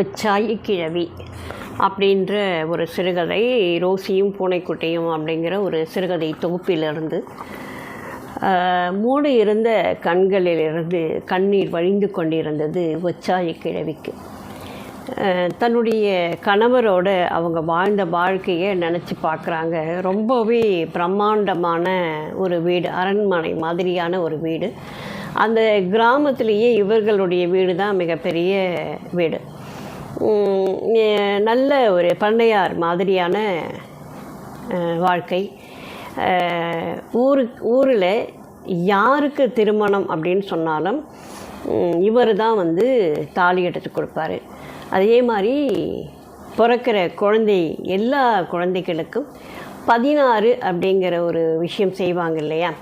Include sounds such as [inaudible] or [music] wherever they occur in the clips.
உச்சாயி கிழவி அப்படின்ற ஒரு சிறுகதை ரோசியும் பூனைக்குட்டியும் அப்படிங்கிற ஒரு சிறுகதை தொகுப்பிலிருந்து மூடு இருந்த கண்களிலிருந்து கண்ணீர் வழிந்து கொண்டிருந்தது உச்சாயி கிழவிக்கு தன்னுடைய கணவரோட அவங்க வாழ்ந்த வாழ்க்கையை நினச்சி பார்க்குறாங்க. ரொம்பவே பிரம்மாண்டமான ஒரு வீடு அரண்மனை மாதிரியான ஒரு வீடு. அந்த கிராமத்திலேயே இவர்களுடைய வீடு தான் மிகப்பெரிய வீடு. நல்ல ஒரு பண்ணையார் மாதிரியான வாழ்க்கை. ஊரு ஊரில் யாருக்கு திருமணம் அப்படின்னு சொன்னாலும் இவர் தான் வந்து தாலி எடுத்து கொடுப்பாரு. அதே மாதிரி பிறக்கிற குழந்தை எல்லா குழந்தைகளுக்கும் பதினாறு அப்படிங்கிற ஒரு விஷயம் செய்வாங்க இல்லையா?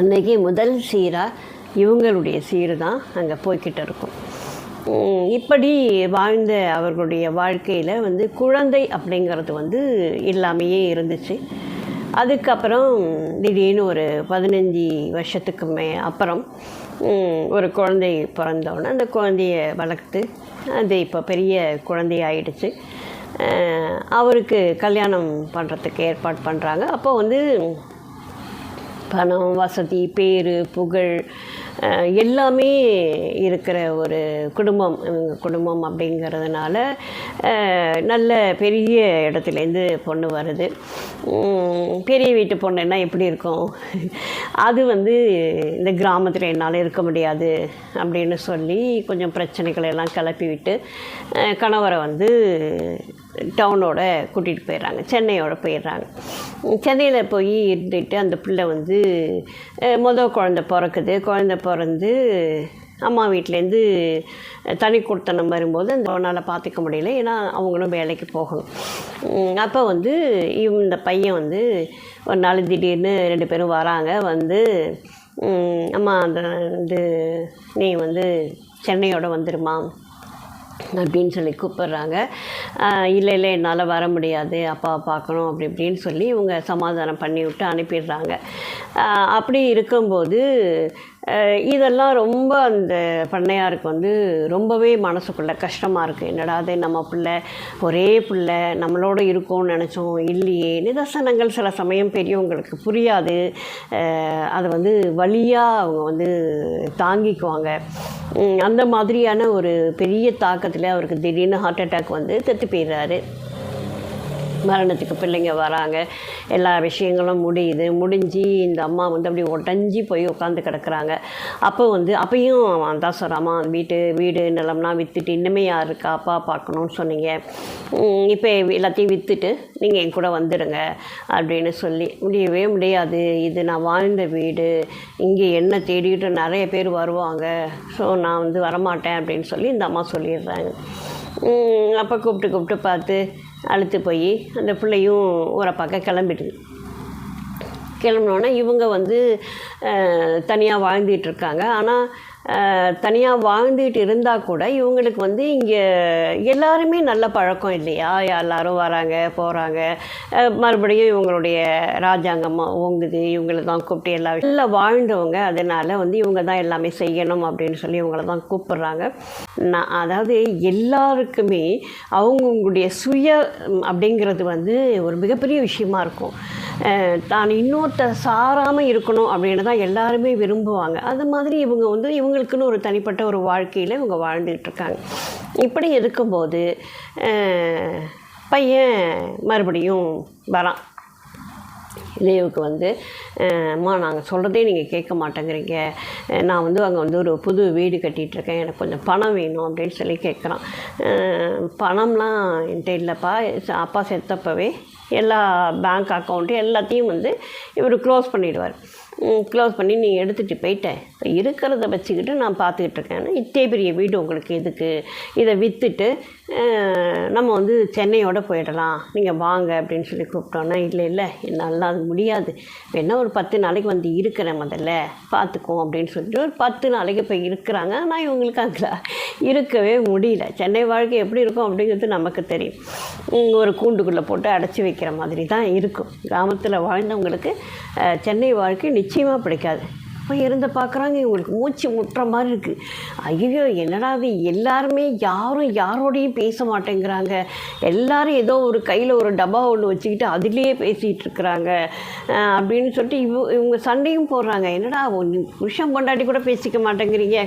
அன்றைக்கி முதல் சீராக இவங்களுடைய சீர் தான் அங்கே போய்கிட்டு இருக்கும். இப்படி வாழ்ந்த அவர்களுடைய வாழ்க்கையில் வந்து குழந்தை அப்படிங்கிறது வந்து இல்லாமையே இருந்துச்சு. அதுக்கப்புறம் திடீர்னு ஒரு பதினஞ்சு வருஷத்துக்கு மே அப்புறம் ஒரு குழந்தை பிறந்தோன்னே அந்த குழந்தைய வளர்த்து அது இப்போ பெரிய குழந்தை ஆயிடுச்சு. அவருக்கு கல்யாணம் பண்ணுறதுக்கு ஏற்பாடு பண்ணுறாங்க அப்போ வந்து பணம் வசதி பேர் புகழ் எல்லாமே இருக்கிற ஒரு குடும்பம் இவங்க குடும்பம் அப்படிங்கிறதுனால நல்ல பெரிய இடத்துலேருந்து பொண்ணு வருது. பெரிய வீட்டு பொண்ணுன்னா எப்படி இருக்கும்? அது வந்து இந்த கிராமத்தில் என்னால் இருக்க முடியாது அப்படின்னு சொல்லி கொஞ்சம் பிரச்சனைகளை எல்லாம் கிளப்பி விட்டு கணவரை வந்து டவுனோட கூட்டிகிட்டு போயிடுறாங்க சென்னையோட போயிடுறாங்க. சென்னையில் போய் இருந்துட்டு அந்த பிள்ளை வந்து மொதல் குழந்த பிறக்குது. குழந்த பிறந்து அம்மா வீட்டிலேருந்து தனி கொடுத்தனம் வரும்போது அந்த அவனால் பார்த்துக்க முடியல. ஏன்னா அவங்களும் வேலைக்கு போகணும். அப்போ வந்து இந்த பையன் வந்து ஒரு நாள் திடீர்னு ரெண்டு பேரும் வராங்க. வந்து அம்மா அந்த வந்து நீ வந்து சென்னையோடு வந்துடுமா அப்படின்னு சொல்லி கூப்பிட்றாங்க. இல்லை இல்லை என்னால் வர முடியாது. அப்பாவை பார்க்கணும் அப்படி இப்படின்னு சொல்லி இவங்க சமாதானம் பண்ணி விட்டு அனுப்பிடுறாங்க அப்படி இருக்கும்போது இதெல்லாம் ரொம்ப அந்த பண்ணையாருக்கு வந்து ரொம்பவே மனசுக்குள்ளே கஷ்டமாக இருக்குது என்னடா அது நம்ம பிள்ளை ஒரே பிள்ளை நம்மளோட இருக்கோம்னு நினச்சோம் இல்லையே. நிதர்சனங்கள் சில சமயம் பெரியவங்களுக்கு புரியாது. அதை வந்து வழியாக அவங்க வந்து தாங்கிக்குவாங்க. அந்த மாதிரியான ஒரு பெரிய தாக்கத்தில் அவருக்கு திடீர்னு ஹார்ட் அட்டாக் வந்து செத்து போயிடுறாரு. மரணத்துக்கு பிள்ளைங்க வராங்க. எல்லா விஷயங்களும் முடியுது. முடிஞ்சு இந்த அம்மா வந்து அப்படியே உடஞ்சி போய் உட்காந்து கிடக்குறாங்க. அப்போ வந்து அப்பையும் அவன் தான் சொல்கிறாமா வீட்டு வீடு நிலம்லாம் விற்றுட்டு இன்னுமே யார் இருக்கா? அப்பா பார்க்கணும்னு சொன்னீங்க. இப்போ எல்லாத்தையும் விற்றுட்டு நீங்கள் என் கூட வந்துடுங்க. அப்படின்னு சொல்லி முடியவே முடியாது. இது நான் வாழ்ந்த வீடு. இங்கே என்ன தேடிட்டு நிறைய பேர் வருவாங்க. ஸோ நான் வந்து வரமாட்டேன். அப்படின்னு சொல்லி இந்த அம்மா சொல்லிடுறாங்க. அப்போ கூப்பிட்டு கூப்பிட்டு பார்த்து அழுத்து போய் அந்த பிள்ளையும் ஊரை கிளம்பிடுது. கிளம்பினோன்னே இவங்க வந்து தனியாக வாழ்ந்துகிட்டு இருக்காங்க. ஆனால் தனியாக வாழ்ந்துட்டு இருந்தால் கூட இவங்களுக்கு வந்து இங்கே எல்லாருமே நல்ல பழக்கம் இல்லையா? எல்லாரும் வராங்க போகிறாங்க மறுபடியும் இவங்களுடைய ராஜாங்கமாக ஓங்குது இவங்கள தான் கூப்பிட்டு எல்லா எல்லாம் வாழ்ந்தவங்க. அதனால் வந்து இவங்க தான் எல்லாமே செய்யணும் அப்படின்னு சொல்லி இவங்கள தான் கூப்பிட்றாங்க. நான் அதாவது எல்லாருக்குமே அவங்கவுங்களுடைய சுய அப்படிங்கிறது வந்து ஒரு மிகப்பெரிய விஷயமா இருக்கும். தான் இன்னொருத்தர் சாராமல் இருக்கணும் அப்படின்னு தான் எல்லாருமே விரும்புவாங்க. அது மாதிரி இவங்க வந்து இவங்க இவங்களுக்குன்னு ஒரு தனிப்பட்ட ஒரு வாழ்க்கையில் இவங்க வாழ்ந்துக்கிட்டு இருக்காங்க இப்படி இருக்கும்போது பையன் மறுபடியும் வரான். லீவுக்கு வந்து அம்மா நாங்கள் சொல்கிறதே நீங்கள் கேட்க மாட்டேங்கிறீங்க. நான் வந்து அங்கே வந்து ஒரு புது வீடு கட்டிகிட்டு இருக்கேன் எனக்கு கொஞ்சம் பணம் வேணும் அப்படின்னு சொல்லி கேட்குறான். பணம்லாம் என்கிட்ட இல்லைப்பா. ச- அப்பா செத்தப்பவே எல்லா பேங்க் அக்கௌண்ட்டு எல்லாத்தையும் வந்து இவர் க்ளோஸ் பண்ணிடுவார். க்ளோஸ் பண்ணி நீ எடுத்துகிட்டு போயிட்டேன் இப்போ இருக்கிறத வச்சுக்கிட்டு நான் பார்த்துக்கிட்டு இருக்கேன் இத்தே பெரிய வீடு உங்களுக்கு எதுக்கு? இதை விற்றுட்டு நம்ம வந்து சென்னையோட போயிடலாம். நீங்கள் வாங்க அப்படின்னு சொல்லி கூப்பிட்டோன்னா இல்லை இல்லை என்னால் அது முடியாது. வேணால் ஒரு பத்து நாளைக்கு வந்து இருக்கிறேன் முதல்ல. பார்த்துக்குவோம் அப்படின்னு சொல்லிட்டு ஒரு பத்து நாளைக்கு இப்போ இருக்கிறாங்க. ஆனால் இவங்களுக்கு அங்கே இருக்கவே முடியல. சென்னை வாழ்க்கை எப்படி இருக்கும் அப்படிங்கிறது நமக்கு தெரியும். ஒரு கூண்டுக்குள்ளே போட்டு அடைச்சி வைக்கிற மாதிரி தான் இருக்கும். கிராமத்தில் வாழ்ந்தவங்களுக்கு சென்னை வாழ்க்கை நிச்சயமாக பிடிக்காது. அப்போ இருந்து பார்க்குறாங்க. இவங்களுக்கு மூச்சு முட்டுற மாதிரி இருக்குது ஐயோ என்னடா இது? எல்லாருமே யாரும் யாரோடையும் பேச மாட்டேங்கிறாங்க. எல்லாரும் ஏதோ ஒரு கையில் ஒரு டப்பா ஒன்று வச்சுக்கிட்டு அதுலேயே பேசிகிட்டு இருக்கிறாங்க. அப்படின்னு சொல்லிட்டு இவ இவங்க சண்டையும் போடுறாங்க. என்னடா புருஷன் கொண்டாட்டி கூட பேசிக்க மாட்டேங்கிறீங்க.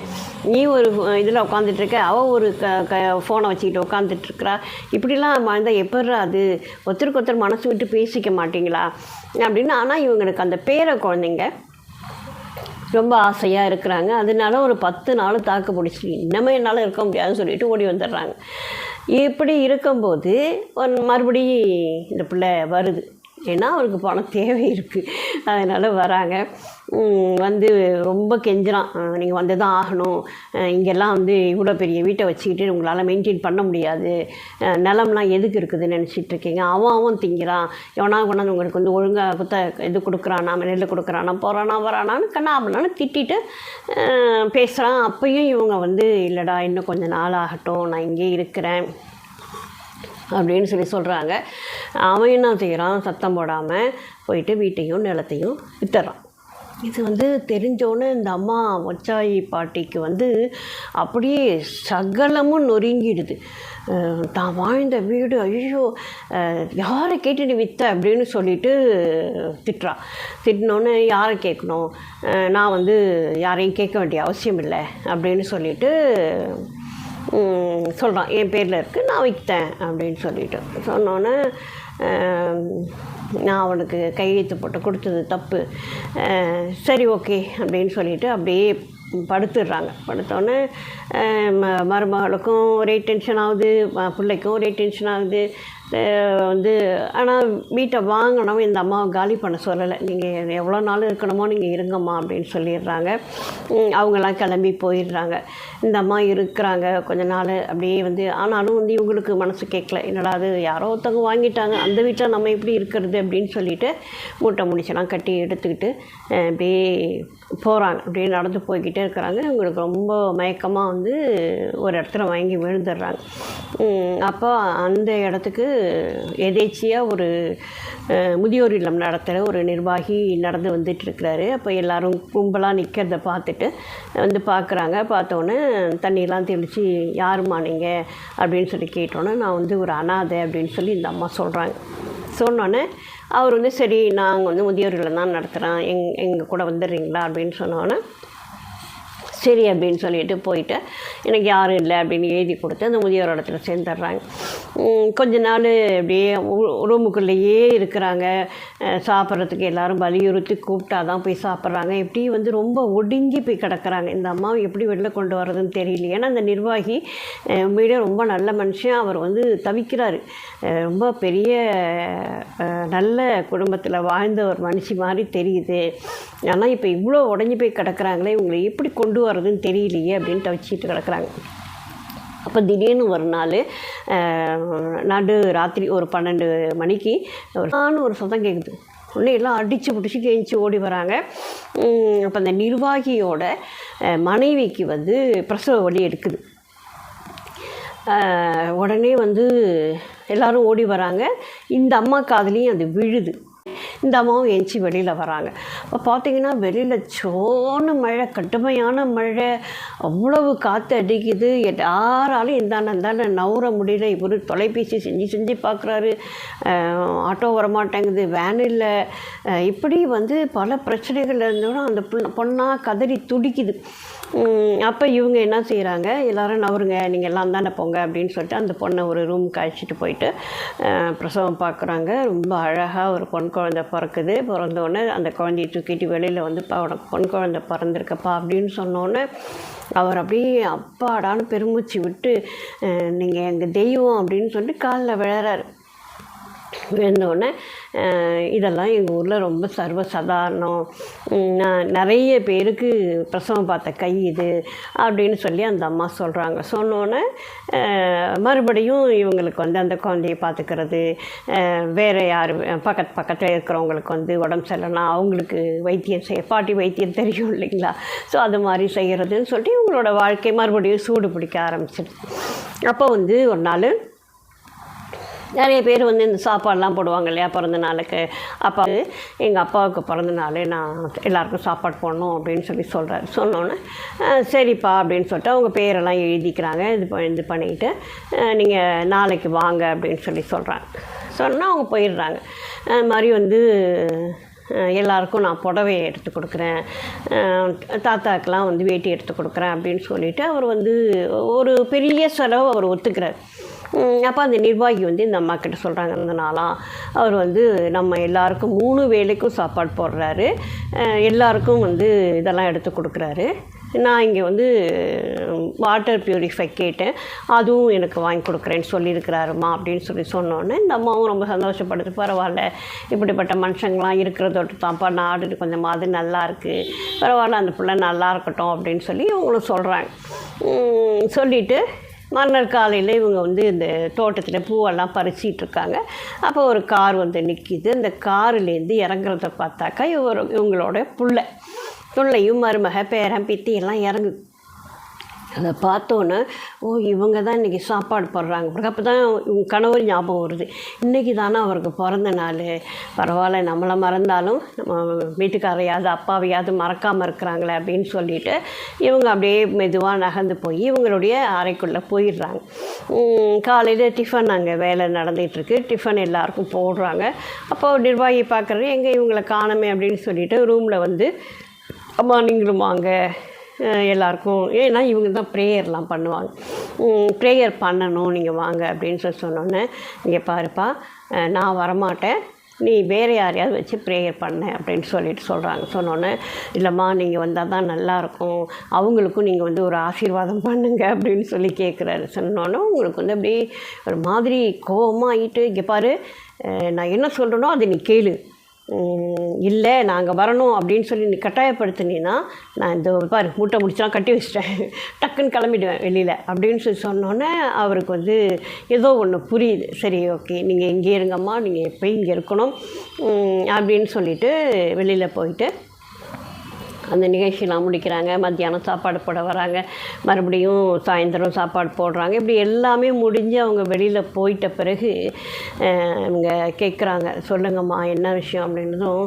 நீ ஒரு இதில் உட்காந்துட்ருக்க அவள் ஒரு க க ஃபோனை வச்சுக்கிட்டு உட்காந்துட்ருக்குறா இப்படிலாம் வாழ்ந்தால் எப்பட்றா அது? ஒருத்தருக்கு ஒருத்தர் மனசு விட்டு பேசிக்க மாட்டிங்களா? அப்படின்னு. ஆனால் இவங்களுக்கு அந்த பேரை குழந்தைங்க ரொம்ப ஆசையாக இருக்கிறாங்க. அதனால ஒரு பத்து நாள் தாக்கு பிடிச்சி இன்னமே என்னால் இருக்க முடியாதுன்னு சொல்லிட்டு ஓடி வந்துடுறாங்க. இப்படி இருக்கும்போது மறுபடியும் இந்த பிள்ளை வருது. ஏன்னா அவருக்கு பணம் தேவை இருக்குது அதனால் வராங்க. வந்து ரொம்ப கெஞ்சுறான். நீங்கள் வந்து தான் ஆகணும். இங்கெல்லாம் வந்து இவ்வளோ பெரிய வீட்டை வச்சுக்கிட்டு உங்களால் மெயின்டைன் பண்ண முடியாது. நிலம்லாம் எதுக்கு இருக்குதுன்னு நினச்சிட்ருக்கீங்க அவன் அவன் திங்கிறான். எவனா கொண்டாந்து உங்களுக்கு வந்து ஒழுங்காக குத்த இது கொடுக்குறானா நெல் கொடுக்குறானா போகிறானா வரானான்னு கண்ணாமண்ணான்னு திட்டிட்டு பேசுகிறான் அப்பையும் இவங்க வந்து இல்லைடா இன்னும் கொஞ்சம் நாள் ஆகட்டும். நான் இங்கே இருக்கிறேன். அப்படின்னு சொல்லி சொல்கிறாங்க அவன் என்ன செய்கிறான் சத்தம் போடாமல் போயிட்டு வீட்டையும் நிலத்தையும் வித்துறான். இது வந்து தெரிஞ்சோன்னே இந்த அம்மா ஒச்சாயி பாட்டிக்கு வந்து அப்படியே சகலமும் நொறுங்கிடுது. தான் வாழ்ந்த வீடு ஐயோ யாரை யாரை கேட்டுட்டு வித்த? அப்படின்னு சொல்லிட்டு திட்டுறா. திட்டினோன்னு யாரை கேட்கணும்? நான் வந்து யாரையும் கேட்க வேண்டிய அவசியம் இல்லை. அப்படின்னு சொல்லிட்டு சொல்கிறான் என் பேரில் இருக்குது நான் விற்றேன் அப்படின்னு சொல்லிட்டு. சொன்னோன்னே நான் அவனுக்கு கையெழுத்து போட்டு கொடுத்தது தப்பு. சரி ஓகே அப்படின்னு சொல்லிட்டு அப்படியே படுத்துடுறாங்க. படுத்தோடனே ம மருமகளுக்கும் ஒரே டென்ஷன் ஆகுது பிள்ளைக்கும் ஒரே டென்ஷன் ஆகுது. வந்து ஆனால் வீட்டை வாங்கணும் இந்த அம்மாவை காலி பண்ண சொல்லலை. நீங்கள் எவ்வளோ நாள் இருக்கணுமோ நீங்கள் இருங்கம்மா அப்படின்னு சொல்லிடுறாங்க. அவங்களாம் கிளம்பி போயிடுறாங்க. இந்த அம்மா இருக்கிறாங்க கொஞ்ச நாள் அப்படியே வந்து ஆனாலும் வந்து இவங்களுக்கு மனசு கேட்கல. என்னடா அது யாரோ ஒருத்தவங்க வாங்கிட்டாங்க. அந்த வீட்டில் நம்ம எப்படி இருக்கிறது அப்படின்னு சொல்லிட்டு மூட்டை முடிச்செல்லாம் கட்டி எடுத்துக்கிட்டு அப்படியே போகிறாங்க அப்படியே நடந்து போய்கிட்டே இருக்கிறாங்க. இவங்களுக்கு ரொம்ப மயக்கமாக வந்து ஒரு இடத்துல வாங்கி விழுந்துடுறாங்க. அப்போ அந்த இடத்துக்கு எதேச்சியாக ஒரு முதியோர் இல்லம் நடத்துகிற ஒரு நிர்வாகி நடந்து வந்துட்டு இருக்கிறாரு. அப்போ எல்லோரும் கும்பலாக நிற்கிறத பார்த்துட்டு வந்து பார்க்குறாங்க பார்த்தோன்னே தண்ணியெல்லாம் தெளித்து யாருமா நீங்கள் அப்படின்னு சொல்லி கேட்டோன்னே நான் வந்து ஒரு அனாதை அப்படின்னு சொல்லி இந்த அம்மா சொல்கிறாங்க சொன்னோன்னே அவர் வந்து சரி நாங்கள் வந்து முதியோர்களை தான் நடத்துகிறோம் எங் எங்கள் கூட வந்துடுறீங்களா? அப்படின்னு சொன்னோன்னே சரி அப்படின்னு சொல்லிட்டு போயிட்டு எனக்கு யாரும் இல்லை அப்படின்னு எழுதி கொடுத்து அந்த முதியோர் இடத்துல சேர்ந்துடுறாங்க. கொஞ்ச நாள் அப்படியே உ- ரூமுக்குள்ளேயே இருக்கிறாங்க. சாப்பிட்றதுக்கு எல்லாரும் வலியுறுத்தி கூப்பிட்டா தான் போய் சாப்பிட்றாங்க. எப்படி வந்து ரொம்ப ஒடுங்கி போய் கிடக்கிறாங்க. இந்த அம்மாவை எப்படி வெளில கொண்டு வர்றதுன்னு தெரியல. ஏன்னா அந்த நிர்வாகி உண்மையிலே ரொம்ப நல்ல மனுஷன். அவர் வந்து தவிக்கிறாரு. ரொம்ப பெரிய நல்ல குடும்பத்தில் வாழ்ந்த ஒரு மனுஷி மாதிரி தெரியுது. ஆனால் இப்போ இவ்வளோ உடஞ்சி போய் கிடக்கிறாங்களே. இவங்களை எப்படி கொண்டு வர்றதுன்னு தெரியலையே அப்படின்னு தவிச்சிட்டு கிடக்குறாங்க. அப்போ திடீர்னு ஒரு நாள் நடு ராத்திரி ஒரு பன்னெண்டு மணிக்கு ஒரு நானும் ஒரு சத்தம் கேட்குது உடனே எல்லாம் அடித்து பிடிச்சி கேஞ்சி ஓடி வராங்க. அப்போ அந்த நிர்வாகியோட மனைவிக்கு வந்து பிரசவ வலி எடுக்குது. உடனே வந்து எல்லோரும் ஓடி வராங்க. இந்த அம்மா காதலையும் அது விழுது. இந்த அம்மாவும் எஞ்சி வெளியில் வராங்க. இப்போ பார்த்தீங்கன்னா வெளியில் சோன்னு மழை கடுமையான மழை. அவ்வளவு காற்று அடிக்குது. யாராலும் இந்தாண்ட இந்தாண்ட நவுற முடியல. இவர் தொலைபேசி செஞ்சு செஞ்சு பார்க்குறாரு ஆட்டோ வரமாட்டேங்குது. வேன் இல்லை. இப்படி வந்து பல பிரச்சனைகள் இருந்தோன்னா அந்த பொண்ணாக கதறி துடிக்குது. அப்போ இவங்க என்ன செய்கிறாங்க எல்லோரும் நவருங்க நீங்கள் எல்லாம் தானே போங்க அப்படின்னு சொல்லிட்டு அந்த பொண்ணை ஒரு ரூமுக்கு அழைச்சிட்டு போயிட்டு பிரசவம் பார்க்குறாங்க ரொம்ப அழகாக ஒரு பொன் குழந்தை பிறக்குது. பிறந்தோடனே அந்த குழந்தைய தூக்கிட்டு வெளியில் வந்து உனக்கு பொன் குழந்தை பிறந்திருக்கப்பா அப்படின்னு சொன்னோன்னே அவர் அப்படியே அப்பாடான்னு பெருமூச்சு விட்டு நீங்கள் எங்கள் தெய்வம் அப்படின்னு சொல்லிட்டு காலில் விழறாரு. விழுந்தோடனே இதெல்லாம் எங்கள் ஊரில் ரொம்ப சர்வசாதாரணம். நான் நிறைய பேருக்கு பிரசவம் பார்த்த கை இது அப்படின்னு சொல்லி அந்த அம்மா சொல்கிறாங்க சொன்னோன்னே மறுபடியும் இவங்களுக்கு வந்து அந்த குழந்தைய பார்த்துக்கிறது வேறு யார் பக்கத்து பக்கத்தில் இருக்கிறவங்களுக்கு வந்து உடம்பு சரியில்லைனா அவங்களுக்கு வைத்தியம் செய்ய பாட்டி வைத்தியம் தெரியும் இல்லைங்களா? ஸோ அது மாதிரி செய்கிறதுன்னு சொல்லிட்டு இவங்களோட வாழ்க்கை மறுபடியும் சூடு பிடிக்க ஆரம்பிச்சிடுது. அப்போ வந்து ஒரு நாள் நிறைய பேர் வந்து இந்த சாப்பாடெலாம் போடுவாங்க இல்லையா பிறந்த நாளுக்கு அப்பா எங்கள் அப்பாவுக்கு பிறந்த நாளே நான் எல்லாருக்கும் சாப்பாடு போடணும் அப்படின்னு சொல்லி சொல்கிறார் சொன்னோன்னே சரிப்பா அப்படின்னு சொல்லிட்டு அவங்க பேரெல்லாம் எழுதிக்கிறாங்க. இது இது பண்ணிக்கிட்டு நீங்கள் நாளைக்கு வாங்க அப்படின்னு சொல்லி சொல்கிறாங்க சொன்னால் அவங்க போயிடுறாங்க. அது மாதிரி வந்து எல்லாருக்கும் நான் புடவையை எடுத்து கொடுக்குறேன். தாத்தாக்கெலாம் வந்து வேட்டி எடுத்து கொடுக்குறேன் அப்படின்னு சொல்லிவிட்டு அவர் வந்து ஒரு பெரிய செலவு அவர் ஒத்துக்கிறார். அப்போ அந்த நிர்வாகி வந்து இந்த அம்மா கிட்ட சொல்கிறாங்க அந்த நாளாக அவர் வந்து நம்ம எல்லாருக்கும் மூணு வேலைக்கும் சாப்பாடு போடுறாரு. எல்லாருக்கும் வந்து இதெல்லாம் எடுத்து கொடுக்குறாரு. நான் இங்கே வந்து வாட்டர் பியூரிஃபை கேட்டேன். அதுவும் எனக்கு வாங்கி கொடுக்குறேன்னு சொல்லியிருக்கிறாருமா அப்படின்னு சொல்லி சொன்னோன்னே இந்த அம்மாவும் ரொம்ப சந்தோஷப்படுது. பரவாயில்ல இப்படிப்பட்ட மனுஷங்களாம் இருக்கிறதோட்டு தான்ப்பா நாடு கொஞ்சமாவது நல்லா இருக்குது பரவாயில்ல அந்த பிள்ளை நல்லா இருக்கட்டும் அப்படின்னு சொல்லி இவங்களும் சொல்கிறாங்க சொல்லிவிட்டு மறுநாள் காலையில் இவங்க வந்து இந்த தோட்டத்தில் பூவெல்லாம் பறிச்சிட்டு இருக்காங்க அப்போ ஒரு கார் வந்து நிற்கிது அந்த காருலேருந்து இறங்குறத பார்த்தாக்கா இவர் இவங்களோட பிள்ளை புள்ளையும் மருமக பேரன் பித்தி எல்லாம் இறங்கு அதை பார்த்தோன்னே ஓ இவங்க தான் இன்றைக்கி சாப்பாடு போடுறாங்க. அப்போ தான் இவங்க கணவர் ஞாபகம் வருது. இன்றைக்கி தானே அவருக்கு பிறந்த நாள். பரவாயில்ல நம்மளை மறந்தாலும் நம்ம வீட்டுக்காரையாவது அப்பாவையாவது மறக்காமல் இருக்கிறாங்களே அப்படின்னு சொல்லிட்டு இவங்க அப்படியே மெதுவாக நகர்ந்து போய் இவங்களுடைய அறைக்குள்ளே போயிடுறாங்க. காலையில் டிஃபன் அங்கே வேலை நடந்துகிட்ருக்கு டிஃபன் எல்லாருக்கும் போடுறாங்க. அப்போ நிர்வாகி பார்க்குறது எங்கே இவங்களை காணமே? அப்படின்னு சொல்லிட்டு ரூமில் வந்து அம்மா நீங்களும் வாங்க. எல்லாருக்கும் ஏன்னா இவங்க தான் ப்ரேயர்லாம் பண்ணுவாங்க. ப்ரேயர் பண்ணணும் நீங்கள் வாங்க அப்படின்னு சொல்லி சொன்னோன்னே இங்கே பாருப்பா நான் வரமாட்டேன். நீ வேறு யாரையாவது வச்சு ப்ரேயர் பண்ண அப்படின்னு சொல்லிட்டு சொல்கிறாங்க சொன்னோன்னே இல்லைம்மா நீங்கள் வந்தால் தான் நல்லாயிருக்கும் அவங்களுக்கும் நீங்கள் வந்து ஒரு ஆசீர்வாதம் பண்ணுங்க அப்படின்னு சொல்லி கேட்குறாரு சொன்னோன்னே உங்களுக்கு வந்து அப்படியே ஒரு மாதிரி கோவமாக ஆகிட்டு இங்கே பாரு நான் என்ன சொல்கிறேனோ அதை நீ கேளு. இல்லை நாங்கள் வரணும் அப்படின்னு சொல்லி நீ கட்டாயப்படுத்தினீன்னா நான் இந்த பாரு மூட்டை முடிச்சுலாம் கட்டி வச்சிட்டேன். [laughs] டக்குன்னு கிளம்பிடுவேன் வெளியில் அப்படின்னு சொல்லி சொன்னோன்னே அவருக்கு வந்து ஏதோ ஒன்று புரியுது. சரி ஓகே நீங்கள் இங்கே இருங்கம்மா நீங்கள் எப்போயும் இங்கே இருக்கணும் அப்படின்னு சொல்லிட்டு வெளியில் போயிட்டு அந்த நிகழ்ச்சியெலாம் முடிக்கிறாங்க. மத்தியானம் சாப்பாடு போட வராங்க. மறுபடியும் சாயந்தரம் சாப்பாடு போடுறாங்க. இப்படி எல்லாமே முடிஞ்சு அவங்க வெளியில் போயிட்ட பிறகு இவங்க கேட்குறாங்க சொல்லுங்கம்மா என்ன விஷயம் அப்படின்றதும்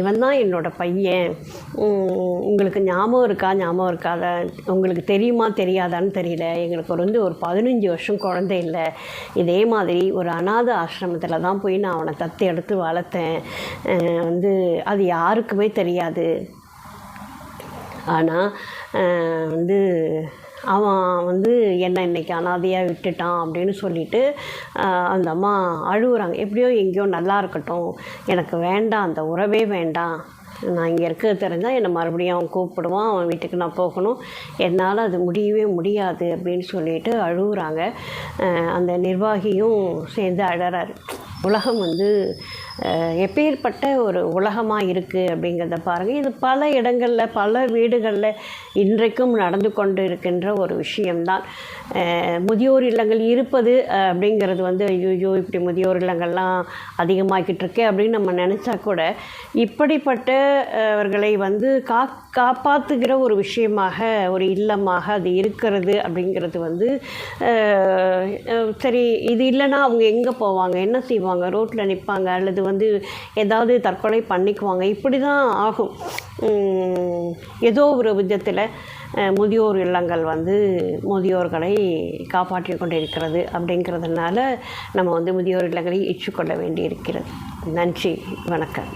இவன் தான் என்னோட பையன். உங்களுக்கு ஞாபகம் இருக்கா? ஞாபகம் இருக்காத? உங்களுக்கு தெரியுமா? தெரியாதான்னு தெரியல. எங்களுக்கு ஒரு வந்து ஒரு பதினஞ்சு வருஷம் குழந்தை இல்லை. இதே மாதிரி ஒரு அனாதை ஆசிரமத்தில் தான் போய் நான் அவனை தத்து எடுத்து வளர்த்தேன். வந்து அது யாருக்குமே தெரியாது. ஆனால் வந்து அவன் வந்து என்னை இன்னைக்கு அனாதையாக விட்டுட்டான் அப்படின்னு சொல்லிட்டு அந்த அம்மா அழுகுறாங்க எப்படியோ எங்கேயோ நல்லா இருக்கட்டும் எனக்கு வேண்டாம் அந்த உறவே வேண்டாம். நான் இங்கே இருக்கிறது தெரிஞ்சால் என்னை மறுபடியும் அவன் கூப்பிடுவான் அவன் வீட்டுக்கு நான் போகணும். என்னால் அது முடியவே முடியாது அப்படின்னு சொல்லிட்டு அழுகுறாங்க அந்த நிர்வாகியும் சேர்ந்து அழறாரு. உலகம் வந்து எப்பேற்பட்ட ஒரு உலகமாக இருக்குது அப்படிங்கிறத பாருங்கள் இது பல இடங்களில் பல வீடுகளில் இன்றைக்கும் நடந்து கொண்டு இருக்கின்ற ஒரு விஷயம்தான். முதியோர் இல்லங்கள் இருப்பது அப்படிங்கிறது வந்து ஐயோ இப்படி முதியோர் இல்லங்கள்லாம் அதிகமாகிட்டு இருக்கே அப்படின்னு நம்ம நினச்சா கூட இப்படிப்பட்ட அவர்களை வந்து கா காப்பாற்றுகிற ஒரு விஷயமாக ஒரு இல்லமாக அது இருக்கிறது அப்படிங்கிறது வந்து சரி இது இல்லைன்னா அவங்க எங்கே போவாங்க? என்ன செய்வாங்க? ரோட்டில் நிற்பாங்க அல்லது வந்து ஏதாவது தற்கொலை பண்ணிக்குவாங்க. இப்படி தான் ஆகும் ஏதோ ஒரு விதத்தில் முதியோர் இல்லங்கள் வந்து முதியோர்களை காப்பாற்றி கொண்டிருக்கிறது அப்படிங்கிறதுனால நம்ம வந்து முதியோர் இல்லங்களை ஏற்றுக்கொள்ள வேண்டியிருக்கிறது. நன்றி வணக்கம்.